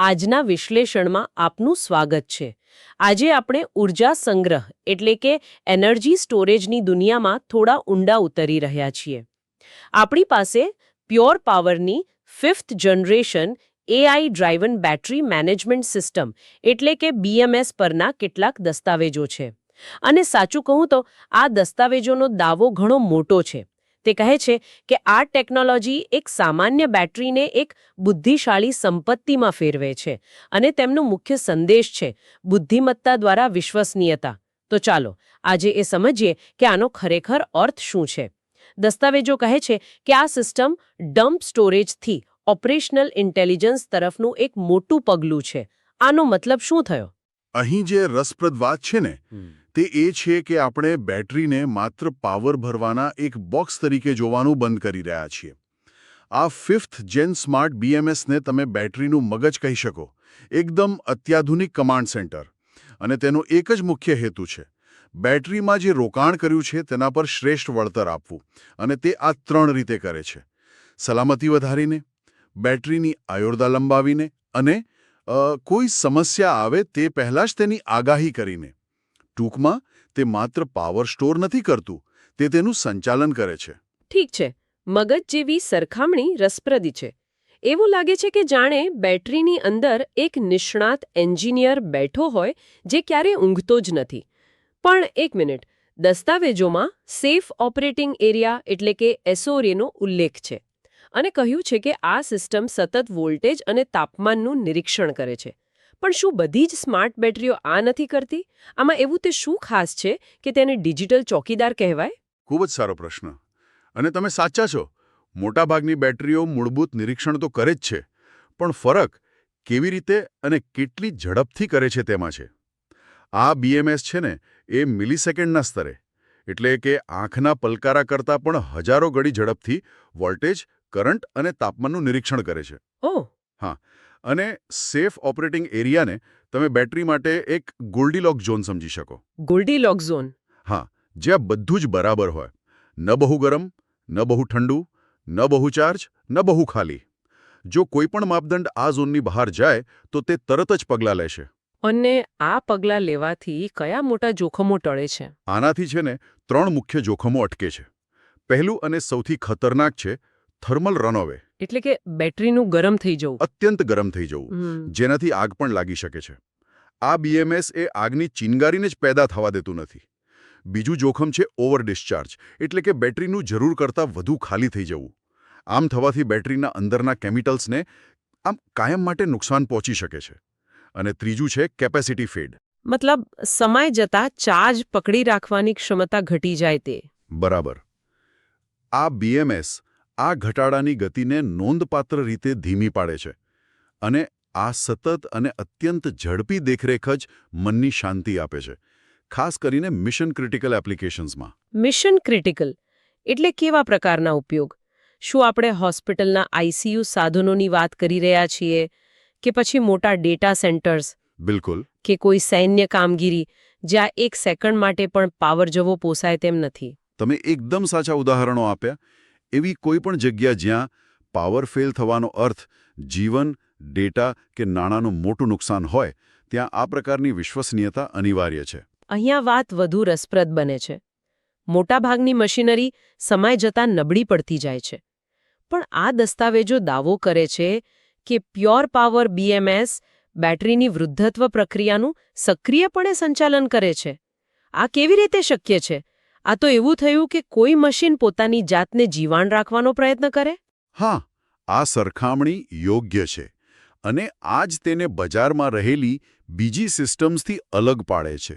આજના વિશ્લેષણમાં આપનું સ્વાગત છે. આજે આપણે ઊર્જા સંગ્રહ, એટલે કે એનર્જી સ્ટોરેજની દુનિયામાં થોડા ઊંડા ઉતરી રહ્યા છીએ. આપણી પાસે પ્યોર પાવરની fifth generation AI driven battery management system, એટલે કે બીએમએસ પરના કેટલાક દસ્તાવેજો છે. અને સાચું કહું તો આ દસ્તાવેજોનો દાવો ઘણો મોટો છે. તે કહે છે કે આ ટેકનોલોજી એક સામાન્ય બેટરીને એક બુદ્ધિશાળી સંપત્તિમાં ફેરવે છે અને તેમનો મુખ્ય સંદેશ છે બુદ્ધિમત્તા દ્વારા વિશ્વસનીયતા. તો ચાલો આજે એ સમજીએ કે આનો ખરેખર અર્થ શું છે. દસ્તાવેજો કહે છે કે આ સિસ્ટમ ડમ્પ સ્ટોરેજથી ઓપરેશનલ ઇન્ટેલિજન્સ તરફનું એક મોટું પગલું છે. આનો મતલબ શું થયો? અહીં જે રસપ્રદ વાત છે ને તે એ છે કે આપણે બેટરીને માત્ર પાવર ભરવાના એક બોક્સ તરીકે જોવાનું બંધ કરી રહ્યા છીએ. આ ફિફ્થ જેન સ્માર્ટ બીએમએસને તમે બેટરીનું મગજ કહી શકો. એકદમ અત્યાધુનિક કમાન્ડ સેન્ટર. અને તેનો એક જ મુખ્ય હેતુ છે. બેટરીમાં જે રોકાણ કર્યું છે તેના પર શ્રેષ્ઠ વળતર આપવું. અને તે આ ત્રણ રીતે કરે છે. સલામતી વધારીને, બેટરીની આયોરદા લંબાવીને અને કોઈ સમસ્યા આવે તે પહેલાં જ તેની આગાહી કરીને. ટૂંકમાં, તે માત્ર પાવર સ્ટોર નથી કરતું, તે તેનું સંચાલન કરે છે. ઠીક છે, મગજ જેવી સરખામણી રસપ્રદ છે. એવું લાગે છે કે જાણે બેટરીની અંદર એક નિષ્ણાત એન્જિનિયર બેઠો હોય જે ક્યારે ઊંઘતો જ નથી. પણ એક મિનિટ, દસ્તાવેજોમાં સેફ ઓપરેટિંગ એરિયા એટલે કે એસઓરેનો ઉલ્લેખ છે. અને કહ્યું છે કે આ સિસ્ટમ સતત વોલ્ટેજ અને તાપમાનનું નિરીક્ષણ કરે છે. પણ શું બધી જ સ્માર્ટ બેટરીઓ આ નથી કરતી? આમાં એવું તે શું ખાસ છે કે તેને ડિજિટલ ચોકીદાર કહેવાય? ખૂબ જ સારો પ્રશ્ન. અને તમે સાચા છો. મોટાભાગની બેટરીઓ મૂળભૂત નિરીક્ષણ તો કરે જ છે. પણ ફરક કેવી રીતે અને કેટલી ઝડપથી કરે છે તેમાં છે. આ બીએમએસ છે ને એ મિલિસેકન્ડના સ્તરે. એટલે કે આંખના પલકારા કરતાં પણ હજારો ગણી ઝડપથી વોલ્ટેજ કરંટ અને તાપમાનનું નિરીક્ષણ કરે છે. ઓહ. અને સેફ ઓપરેટિંગ એરિયાને તમે બેટરી માટે એક ગોલ્ડીલોક ઝોન સમજી શકો. Goldilock zone? હા જ્યાં બધું જ બરાબર હોય. ન બહુ ગરમ ન બહુ ઠંડુ ન બહુ ચાર્જ ન બહુ ખાલી. જો કોઈ પણ માપદંડ આ ઝોનની બહાર જાય તો તે તરત જ પગલાં લેશે. અને આ પગલાં લેવાથી કયા મોટા જોખમો ટળે છે? આનાથી છે ને ત્રણ મુખ્ય જોખમો અટકે છે. પહેલું અને સૌથી ખતરનાક છે થર્મલ રનઓવે. એટલે કે બેટરીનું ગરમ થઈ જવું. અત્યંત ગરમ થઈ જવું. જેનાથી આગ પણ લાગી શકે છે. આ બીએમએસ એ આગની ચિનગારીને જ પેદા થવા દેતું નથી. બીજું જોખમ છે ઓવર ડિસ્ચાર્જ. એટલે કે બેટરીનું જરૂર કરતાં વધુ ખાલી થઈ જવું. આમ થવાથી બેટરીના અંદરના કેમિકલ્સને આમ કાયમ માટે નુકસાન પહોંચી શકે છે. અને ત્રીજું છે કેપેસિટી ફેડ. મતલબ સમય જતા ચાર્જ પકડી રાખવાની ક્ષમતા ઘટી જાય તે. બરાબર. આ બીએમએસ આ ઘટાડાની ગતિને નોંધપાત્ર રીતે ધીમી પાડે છે અને આ સતત અને અત્યંત ઝડપી દેખરેખ જ મનની શાંતિ આપે છે ખાસ કરીને મિશન ક્રિટિકલ એપ્લિકેશન્સમાં મિશન ક્રિટિકલ એટલે કેવા પ્રકારના ઉપયોગ? શું આપણે હોસ્પિટલના આઈસીયુ સાધનોની વાત કરી રહ્યા છીએ કે પછી મોટા ડેટા સેન્ટર્સ બિલકુલ. કે કોઈ સૈન્ય કામગીરી જ્યાં એક સેકન્ડ માટે પણ પાવર જવો પોસાય તેમ નથી? તમે એકદમ સાચા ઉદાહરણો આપ્યા એવી કોઈ પણ જગ્યા જ્યાં પાવર ફેલ થવાનો અર્થ જીવન ડેટા કે નાણાંનું મોટું નુકસાન હોય, ત્યાં આ પ્રકારની વિશ્વસનીયતા અનિવાર્ય છે. અહીંયા વાત વધુ રસપ્રદ બને છે. મોટાભાગની મશીનરી સમય જતાં નબળી પડતી જાય છે. પણ આ દસ્તાવેજો દાવો કરે છે કે પ્યોર પાવર બીએમએસ બેટરીની વૃદ્ધત્વ પ્રક્રિયાનું સક્રિયપણે સંચાલન કરે છે. આ કેવી રીતે શક્ય છે? આ તો એવું થયું કે કોઈ મશીન પોતાની જાતને જીવાણ રાખવાનો પ્રયત્ન કરે? હા આ સરખામણી યોગ્ય છે અને આ જ તેને બજારમાં રહેલી બીજી સિસ્ટમ્સથી અલગ પાડે છે.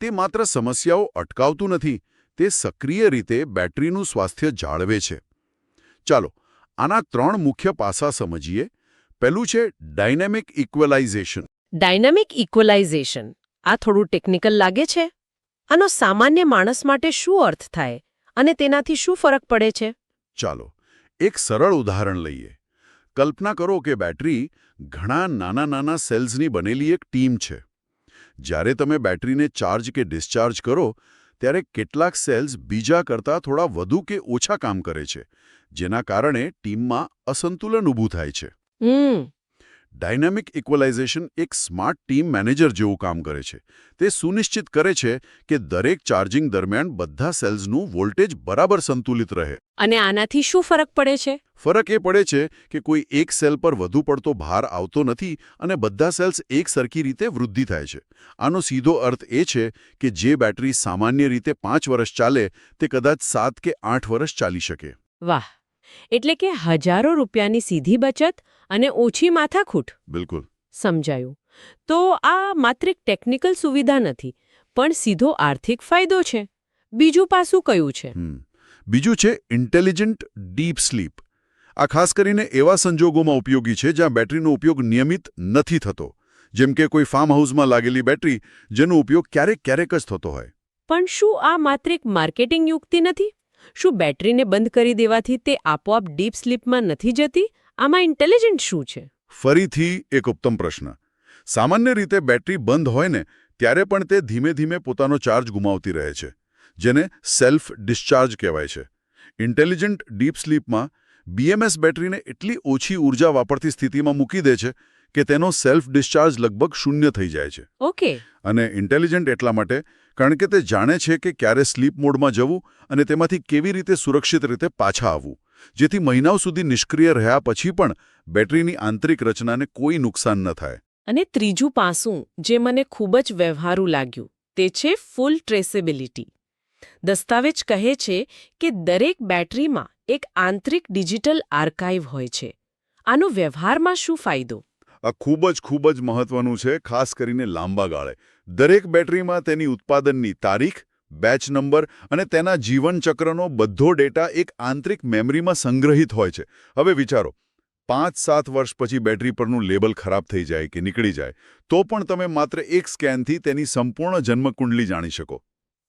તે માત્ર સમસ્યાઓ અટકાવતું નથી તે સક્રિય રીતે બેટરીનું સ્વાસ્થ્ય જાળવે છે. ચાલો આના ત્રણ મુખ્ય પાસા સમજીએ. પહેલું છે ડાયનેમિક ઇક્વલાઇઝેશન. ડાયનેમિક ઇક્વલાઇઝેશન. આ થોડું ટેકનિકલ લાગે છે? આનો સામાન્ય માણસ માટે શું અર્થ થાય? અને તેનાથી શું ફરક પડે છે? ચાલો એક સરળ ઉદાહરણ લઈએ. કલ્પના કરો કે બેટરી ઘણા નાના નાના સેલ્સની બનેલી એક ટીમ છે. જ્યારે તમે બેટરીને ચાર્જ કે ડિસ્ચાર્જ કરો ત્યારે કેટલાક સેલ્સ બીજા કરતાં થોડા વધુ કે ઓછા કામ કરે છે જેના કારણે ટીમમાં અસંતુલન ઊભું થાય છે. ડાયનામિક ઇક્વલાઇઝેશન એક સ્માર્ટ ટીમ મેનેજર જેવું કામ કરે છે. તે સુનિશ્ચિત કરે છે કે દરેક ચાર્જિંગ દરમિયાન બધા સેલ્સનું વોલ્ટેજ બરાબર સંતુલિત રહે. અને આનાથી શું ફરક પડે છે? ફરક એ પડે છે કે કોઈ એક સેલ પર વધુ પડતો ભાર આવતો નથી અને બધા સેલ્સ એક સરખી રીતે વૃદ્ધિ થાય છે. આનો સીધો અર્થ એ છે કે જે બેટરી સામાન્ય રીતે પાંચ વર્ષ ચાલે તે કદાચ સાત કે આઠ વર્ષ ચાલી શકે. વાહ! એટલે કે હજારો રૂપિયાની સીધી બચત અને ઓછી માથાકૂટ. બિલકુલ. સમજાયું. તો આ માત્ર એક ટેકનિકલ સુવિધા નથી પણ સીધો આર્થિક ફાયદો છે. બીજું પાસું કયું છે? બીજું છે ઇન્ટેલિજન્ટ ડીપ સ્લીપ. આ ખાસ કરીને એવા સંજોગોમાં ઉપયોગી છે જ્યાં બેટરીનો ઉપયોગ નિયમિત નથી થતો. જેમ કે કોઈ ફાર્મ હાઉસમાં લાગેલી બેટરી જેનો ઉપયોગ ક્યારેક ક્યારેક જ થતો હોય. પણ શું આ માત્ર એક માર્કેટિંગ યુક્તિ નથી? શું બેટરીને બંધ કરી દેવાથી તે આપોઆપ ડીપ સ્લીપમાં નથી જતી? આમાં ઇન્ટેલિજન્ટ શું છે? ફરીથી એક ઉત્તમ પ્રશ્ન. સામાન્ય રીતે બેટરી બંધ હોય ને ત્યારે પણ તે ધીમે ધીમે પોતાનો ચાર્જ ગુમાવતી રહે છે જેને સેલ્ફ ડિસ્ચાર્જ કહેવાય છે. ઇન્ટેલિજન્ટ ડીપ સ્લીપમાં બીએમએસ બેટરીને એટલી ઓછી ઊર્જા વાપરતી સ્થિતિમાં મૂકી દે છે કે તેનો સેલ્ફ ડિસ્ચાર્જ લગભગ શૂન્ય થઈ જાય છે. ઓકે. અને ઇન્ટેલિજન્ટ એટલા માટે કારણ કે તે જાણે છે કે ક્યારે સ્લીપ મોડમાં જવું અને તેમાંથી કેવી રીતે સુરક્ષિત રીતે પાછા આવવું. જેથી મહિનાઓ સુધી નિષ્ક્રિય રહ્યા પછી પણ બેટરીની આંતરિક રચનાને કોઈ નુકસાન ન થાય. અને ત્રીજું પાસું જે મને ખૂબ જ વ્યવહારુ લાગ્યું તે છે ફૂલ ટ્રેસેબિલિટી. દસ્તાવેજ કહે છે કે દરેક બેટરીમાં એક આંતરિક ડિજિટલ આર્કાઇવ હોય છે. આનો વ્યવહારમાં શું ફાયદો? આ ખૂબ જ ખૂબ જ મહત્વનું છે ખાસ કરીને લાંબા ગાળે. દરેક બેટરીમાં તેની ઉત્પાદનની તારીખ બેચ નંબર અને તેના જીવનચક્રનો બધો ડેટા એક આંતરિક મેમરીમાં સંગ્રહિત હોય છે. હવે વિચારો પાંચ સાત વર્ષ પછી બેટરી પરનું લેબલ ખરાબ થઈ જાય કે નીકળી જાય તો પણ તમે માત્ર એક સ્કેનથી તેની સંપૂર્ણ જન્મકુંડલી જાણી શકો.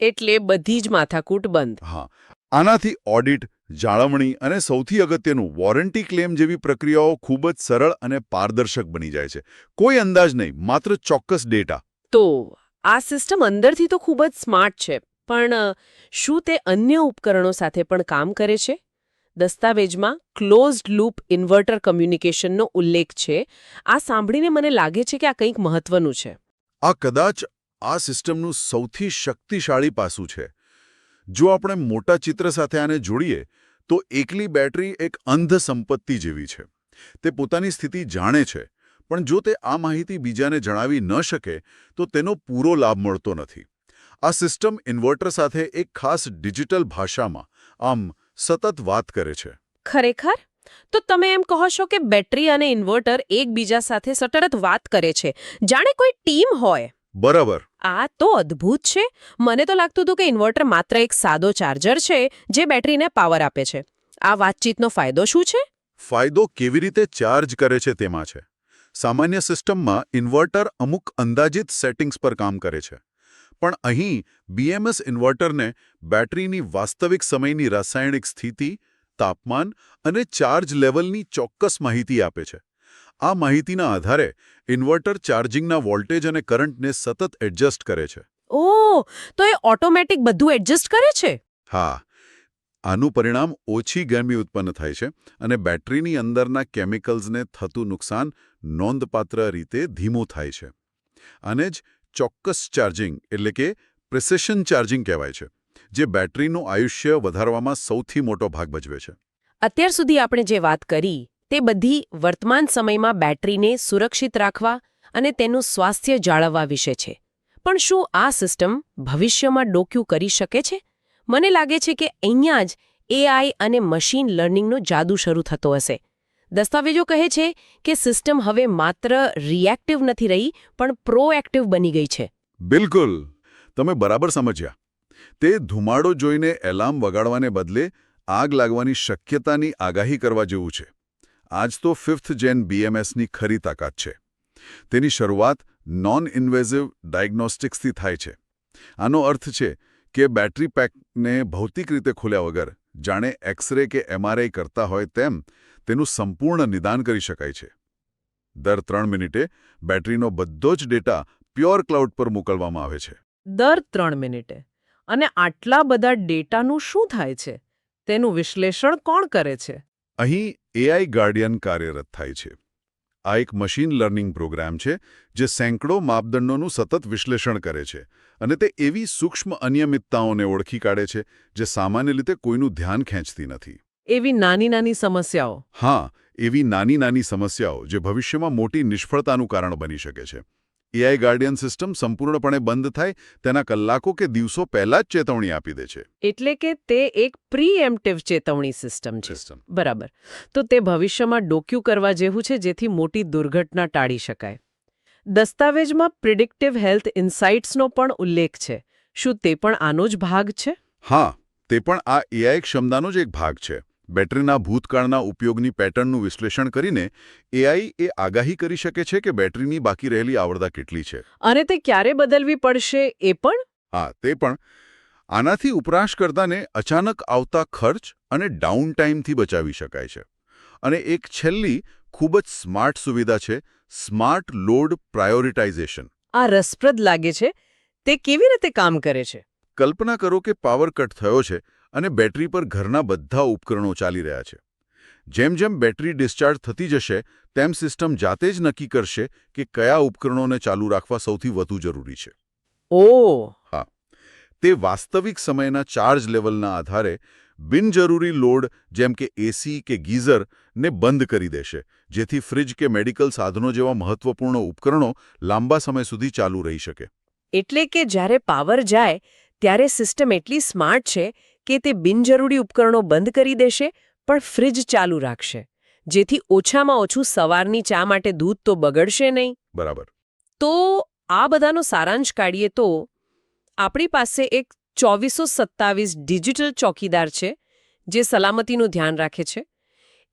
એટલે બધી જ માથાકૂટ બંધ. હા આનાથી ઓડિટ જાળવણી અને સૌથી અગત્યનું વોરંટી ક્લેમ જેવી પ્રક્રિયાઓ ખૂબ જ સરળ અને પારદર્શક બની જાય છે. કોઈ અંદાજ નહીં માત્ર ચોક્કસ ડેટા. તો આ સિસ્ટમ અંદરથી તો ખૂબ જ સ્માર્ટ છે, પણ શું તે અન્ય ઉપકરણો સાથે પણ કામ કરે છે? દસ્તાવેજમાં ક્લોઝડ લૂપ ઇન્વર્ટર કમ્યુનિકેશનનો ઉલ્લેખ છે. આ સાંભળીને મને લાગે છે કે આ કંઈક મહત્વનું છે. આ કદાચ આ સિસ્ટમનું સૌથી શક્તિશાળી પાસું છે. જો આપણે મોટા ચિત્ર સાથે આને જોડીએ, તો એકલી બેટરી એક અંધ સંપત્તિ જેવી છે. તે પોતાની સ્થિતિ જાણે છે. પણ જો તે આ માહિતી બીજાને જણાવી ન શકે તો તેનો પૂરો લાભ મળતો નથી. આ સિસ્ટમ ઇન્વર્ટર સાથે એક ખાસ ડિજિટલ ભાષામાં આમ સતત વાત કરે છે. ખરેખર? તો તમે એમ કહો છો કે બેટરી અને ઇન્વર્ટર એકબીજા સાથે સતત વાત કરે છે. જાણે કોઈ ટીમ હોય. બરાબર. આ તો અદ્ભુત છે. મને તો લાગતું હતું કે ઇન્વર્ટર માત્ર એક સાદો ચાર્જર છે જે બેટરીને પાવર આપે છે. આ વાતચીતનો ફાયદો શું છે? ફાયદો કેવી રીતે ચાર્જ કરે છે તેમાં છે? સામાન્ય સિસ્ટમમાં ઇન્વર્ટર અમુક અંદાજિત સેટિંગ્સ પર કામ કરે છે. પણ અહીં બીએમએસ ઇન્વર્ટરને બેટરીની વાસ્તવિક સમયની રાસાયણિક સ્થિતિ તાપમાન અને ચાર્જ લેવલની ચોક્કસ માહિતી આપે છે. આ માહિતીના આધારે ઇન્વર્ટર ચાર્જિંગના વોલ્ટેજ અને કરંટને સતત એડજસ્ટ કરે છે. ઓ તો એ ઓટોમેટિક બધું એડજસ્ટ કરે છે? હા. આનું પરિણામ ઓછી ગરમી ઉત્પન્ન થાય છે અને બેટરીની અંદરના કેમિકલ્સને થતું નુકસાન નોંધપાત્ર રીતે ધીમું થાય છે. આને જ ચોક્કસ ચાર્જિંગ એટલે કે પ્રિસેશન ચાર્જિંગ કહેવાય છે, જે બેટરીનું આયુષ્ય વધારવામાં સૌથી મોટો ભાગ ભજવે છે. અત્યાર સુધી આપણે જે વાત કરી, તે બધી વર્તમાન સમયમાં બેટરીને સુરક્ષિત રાખવા અને તેનું સ્વાસ્થ્ય જાળવવા વિશે છે. પણ શું આ સિસ્ટમ ભવિષ્યમાં ડોક્યું કરી શકે છે? મને લાગે છે કે અહીંયા જ એઆઈ અને મશીન લર્નિંગનો જાદુ શરૂ થતો હશે. દસ્તાવેજો કહે છે કે સિસ્ટમ હવે માત્ર રિએક્ટિવ નથી રહી, પણ પ્રોએક્ટિવ બની ગઈ છે. બિલકુલ. તમે બરાબર સમજ્યા. તે ધુમાડો જોઈને એલાર્મ વગાડવાને બદલે આગ લાગવાની શક્યતાની આગાહી કરવા જેવું છે. આજ તો ફિફ્થ જેન બીએમએસની ખરી તાકાત છે. તેની શરૂઆત નોન ઇન્વેઝિવ ડાયગ્નોસ્ટિક્સથી થાય છે. આનો અર્થ છે કે બેટરી પેકને ભૌતિક રીતે ખોલ્યા વગર જાણે એક્સરે કે એમઆરઆઈ કરતા હોય તેમ તેનું સંપૂર્ણ નિદાન કરી શકાય છે. દર ત્રણ મિનિટે બેટરીનો બધો જ ડેટા પ્યોર ક્લાઉડ પર મોકલવામાં આવે છે. દર ત્રણ મિનિટે. અને આટલા બધા ડેટાનું શું થાય છે? તેનું વિશ્લેષણ કોણ કરે છે? અહીં એઆઈ ગાર્ડિયન કાર્યરત થાય છે. આ એક મશીન લર્નિંગ પ્રોગ્રામ છે જે સેંકડો માપદંડોનું સતત વિશ્લેષણ કરે છે અને તે એવી સૂક્ષ્મ અનિયમિતતાઓને ઓળખી કાઢે છે જે સામાન્ય રીતે કોઈનું ધ્યાન ખેંચતી નથી. એવી નાની નાની સમસ્યાઓ. હા એવી નાની નાની સમસ્યાઓ જે ભવિષ્યમાં મોટી નિષ્ફળતાનું કારણ બની શકે છે. એઆઈ ગાર્ડિયન સિસ્ટમ સંપૂર્ણપણે બંધ થાય તેના કલાકો કે દિવસો પહેલા જ ચેતવણી આપી દે છે. એટલે કે તે એક પ્રીએમ્પ્ટિવ ચેતવણી સિસ્ટમ છે. બરાબર. તો તે ભવિષ્યમાં ડોક્યુ કરવા જેવું છે જેથી મોટી દુર્ઘટના ટાળી શકાય. દસ્તાવેજમાં પ્રિડિક્ટિવ હેલ્થ ઇન્સાઇટ્સનો પણ ઉલ્લેખ છે. શું તે પણ આનો જ ભાગ છે? હા તે પણ આ એઆઈ ક્ષમતાનો જ એક ભાગ છે. બેટરીના ભૂતકાળના ઉપયોગની પેટર્નનું વિશ્લેષણ કરીને એઆઈ એ આગાહી કરી શકે છે કે બેટરીની બાકી રહેલી આવડતા કેટલી છે. અને તે ક્યારે બદલવી પડશે એ પણ? હા તે પણ. આનાથી ઉપરાશકર્તાને અચાનક આવતા ખર્ચ અને ડાઉન ટાઈમથી બચાવી શકાય છે. અને એક છેલ્લી ખૂબ જ સ્માર્ટ સુવિધા છે સ્માર્ટ લોડ પ્રાયોરિટાઇઝેશન. આ રસપ્રદ લાગે છે. તે કેવી રીતે કામ કરે છે? કલ્પના કરો કે પાવર કટ થયો છે અને બેટરી પર ઘરના બધા ઉપકરણો ચાલી રહ્યા છે. જેમ જેમ બેટરી ડિસ્ચાર્જ થતી જશે તેમ સિસ્ટમ જાતે જ નક્કી કરશે કે કયા ઉપકરણોને ચાલુ રાખવા સૌથી વધુ જરૂરી છે. ઓ! તે વાસ્તવિક સમયના ચાર્જ લેવલના આધારે બિનજરૂરી લોડ જેમ કે એસી કે ગીઝર ને બંધ કરી દેશે જેથી ફ્રિજ કે મેડિકલ સાધનો જેવા મહત્વપૂર્ણ ઉપકરણો લાંબા સમય સુધી ચાલુ રહી શકે. એટલે કે જ્યારે પાવર જાય ત્યારે સિસ્ટમ એટલી સ્માર્ટ છે કે તે બિનજરૂરી ઉપકરણો બંધ કરી દેશે પણ ફ્રિજ ચાલુ રાખશે. જેથી ઓછામાં ઓછું સવારની ચા માટે દૂધ તો બગડશે નહીં. બરાબર. તો આ બધાનો સારાંશ કાઢીએ તો આપણી પાસે એક ચોવીસો સત્તાવીસ ડિજિટલ ચોકીદાર છે જે સલામતીનું ધ્યાન રાખે છે.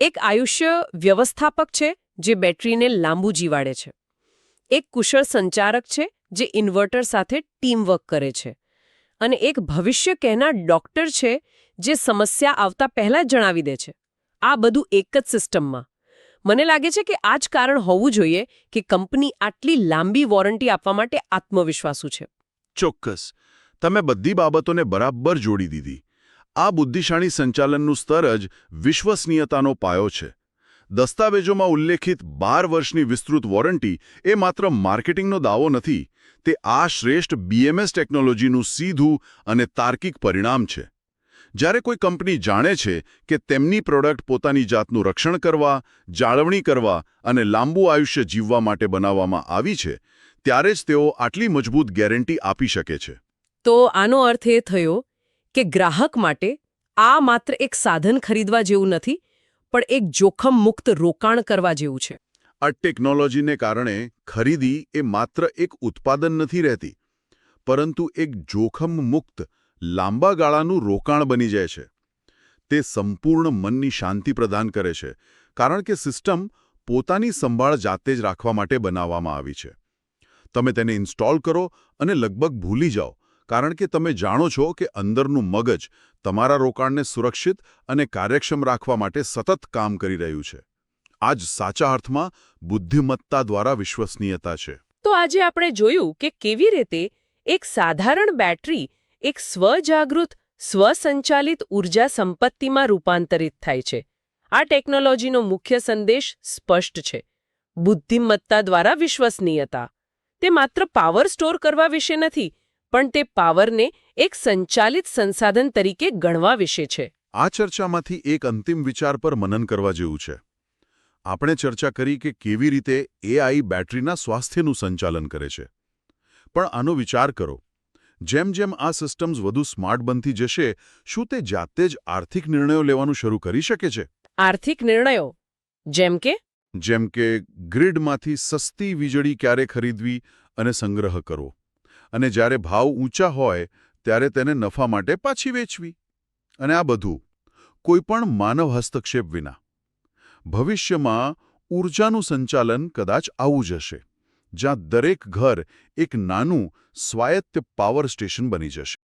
એક આયુષ્ય વ્યવસ્થાપક છે જે બેટરીને લાંબુ જીવાડે છે. એક કુશળ સંચારક છે જે ઇન્વર્ટર સાથે ટીમવર્ક કરે છે. અને એક ભવિષ્ય કહેનાર ડોક્ટર છે જે સમસ્યા આવતા પહેલા જણાવી દે છે. આ બધું એક જ સિસ્ટમમાં. મને લાગે છે કે આ જ કારણ હોવું જોઈએ કે કંપની આટલી લાંબી વોરંટી આપવા માટે આત્મવિશ્વાસુ છે. ચોક્કસ. તમે બધી બાબતોને બરાબર જોડી દીધી. આ બુદ્ધિશાળી સંચાલનનું સ્તર જ વિશ્વસનીયતાનો પાયો છે. દસ્તાવેજોમાં ઉલ્લેખિત બાર વર્ષની વિસ્તૃત વોરંટી એ માત્ર માર્કેટિંગનો દાવો નથી, તે આ શ્રેષ્ઠ બીએમએસ ટેકનોલોજીનું સીધું અને તાર્કિક પરિણામ છે. જ્યારે કોઈ કંપની જાણે છે કે તેમની પ્રોડક્ટ પોતાની જાતનું રક્ષણ કરવા, જાળવણી કરવા અને લાંબુ આયુષ્ય જીવવા માટે બનાવવામાં આવી છે, ત્યારે જ તેઓ આટલી મજબૂત ગેરંટી આપી શકે છે. તો આનો અર્થ એ થયો કે ગ્રાહક માટે આ માત્ર એક સાધન ખરીદવા જેવું નથી પણ એક જોખમ મુક્ત રોકાણ કરવા જેવું છે. આ ટેકનોલોજીને કારણે ખરીદી એ માત્ર એક ઉત્પાદન નથી રહેતી, પરંતુ એક જોખમ મુક્ત લાંબા ગાળાનું રોકાણ બની જાય છે. તે સંપૂર્ણ મનની શાંતિ પ્રદાન કરે છે, કારણ કે સિસ્ટમ પોતાની સંભાળ જાતે જ રાખવા માટે બનાવવામાં આવી છે. તમે તેને ઇન્સ્ટોલ કરો અને લગભગ ભૂલી જાઓ. કારણ કે તમે જાણો છો કે અંદરનું મગજ તમારા રોકાણને સુરક્ષિત અને કાર્યક્ષમ રાખવા માટે સતત કામ કરી રહ્યું છે. આ જ સાચા અર્થમાં બુદ્ધિમત્તા દ્વારા વિશ્વસનીયતા છે. તો આજે આપણે જોયું કે કેવી રીતે એક સાધારણ બેટરી એક સ્વજાગૃત, સ્વસંચાલિત ઊર્જા સંપત્તિમાં રૂપાંતરિત થાય છે. આ ટેકનોલોજીનો મુખ્ય સંદેશ સ્પષ્ટ છે. બુદ્ધિમત્તા દ્વારા વિશ્વસનીયતા. તે માત્ર પાવર સ્ટોર કરવા વિશે નથી પણ તે પાવરને એક સંચાલિત સંસાધન તરીકે ગણવા વિશે છે. આ ચર્ચામાંથી એક અંતિમ વિચાર પર મનન કરવા જેવું છે. આપણે ચર્ચા કરી કે કેવી રીતે એઆઈ બેટરીના સ્વાસ્થ્યનું સંચાલન કરે છે. પણ આનો વિચાર કરો. જેમ જેમ આ સિસ્ટમ્સ વધુ સ્માર્ટ બનતી જશે શું તે જાતે જ આર્થિક નિર્ણયો લેવાનું શરૂ કરી શકે છે? આર્થિક નિર્ણયો? જેમ કે? જેમ કે ગ્રીડમાંથી સસ્તી વીજળી ક્યારે ખરીદવી અને સંગ્રહ કરવો. અને જ્યારે ભાવ ઊંચા હોય, ત્યારે તેને નફા માટે પાછી વેચવી. અને આ બધું કોઈપણ માનવ હસ્તક્ષેપ વિના. ભવિષ્યમાં ઊર્જાનું સંચાલન કદાચ આવું જ હશે, જ્યાં દરેક ઘર એક નાનું સ્વાયત્ત પાવર સ્ટેશન બની જશે.